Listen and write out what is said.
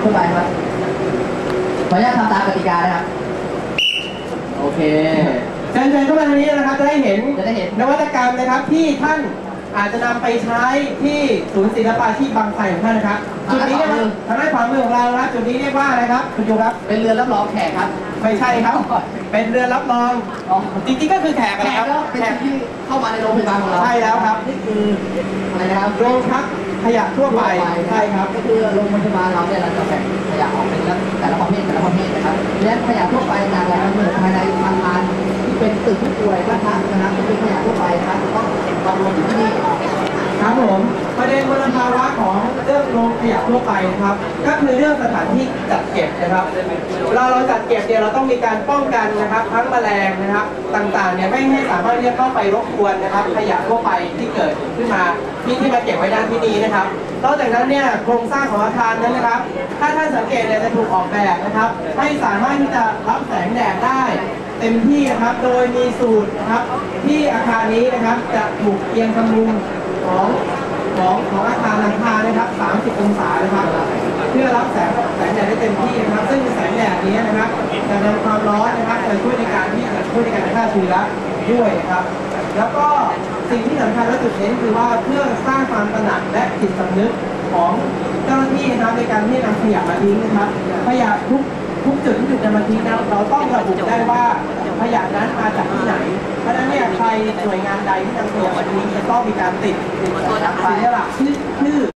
ดเข้าไปครับขออนุญาตทำตามกติกานะครับ โอเคเชิญเชิญเข้ามาทางนี้นะครับ จะได้เห็นจะได้เห็น นวัตกรรมนะครับที่ท่านอาจจะนำไปใช้ที่ศูนย์ศิลปาชีพบางไทรของท่านนะครับ จุดนี้นะครับทางด้านขวามือของเรานะครับจุดนี้เรียกว่าอะไรครับคุณยูครับ เป็นเรือรับรองแขกครับ ไม่ใช่ครับ เป็นเรือรับรองอ๋อจริงๆก็คือแขกแขนะกครับก็เป็นสิ่งที่เข้ามาในโรงพยาบาลของเรา ใช่แล้วครับ นี่คืออะไรนะครับโรงพัก ขยะทั่วไปใช่ครับ ก็คือโรงพยาบาลเราเนี่ยเราจะแบ่งขยะออกเป็นแต่ละประเภทแต่ละประเภทนะครับและขยะทั่วไปต่างๆทั้งหมดภายในอาคารที่เป็นตึกผู้ป่วยบ้านพักนะครับจะเป็นขยะทั่วไปนะครับจะต้องมารวมอยู่ที่นี่ครับผมประเด็นมลภาวะของเรื่อง โรงขยะทั่วไปนะครับ ก็คือเรื่องสถานที่จัดเก็บนะครับเวลาเราจัดเก็บเนี่ยเราต้องมีการป้องกันนะครับ ทั้งแมลงนะครับต่างๆเนี่ยไม่ให้สามารถที่จะเข้าไปรบกวนนะครับ ขยะทั่วไปที่เกิดขึ้นมาที่ที่มาเก็บไว้ด้านที่นี้นะครับนอกจากนั้นเนี่ยโครงสร้างของอาคารนั้นนะครับ ถ้าท่านสังเกตเนี่ยจะถูกออกแบบนะครับ ให้สามารถที่จะรับแสงแดดได้เต็มที่นะครับ โดยมีสูตรนะครับ ที่อาคารนี้นะครับจะถูกเอียงคำมุมของของของอาคารหลังคานะครับ จะนำความร้อนนะครับจะช่วยในการที่จะช่วยในการฆ่าเชื้อด้วยนะครับ แล้วก็สิ่งที่สำคัญและจุดเน้นคือว่าเพื่อสร้างความตระหนักและจิตสำนึกของเจ้าหน้าที่นะครับในการที่นำขยะมาทิ้งนะครับขยะทุกทุกจุดที่ถูกนำมาทิ้งนะเราต้องระบุได้ว่าขยะนั้นมาจากที่ไหน เพราะฉะนั้นเนี่ยใครหน่วยงานใดที่นำขยะมาทิ้งจะต้องมีการติดติดสัญลักษณ์ชื่อชื่อ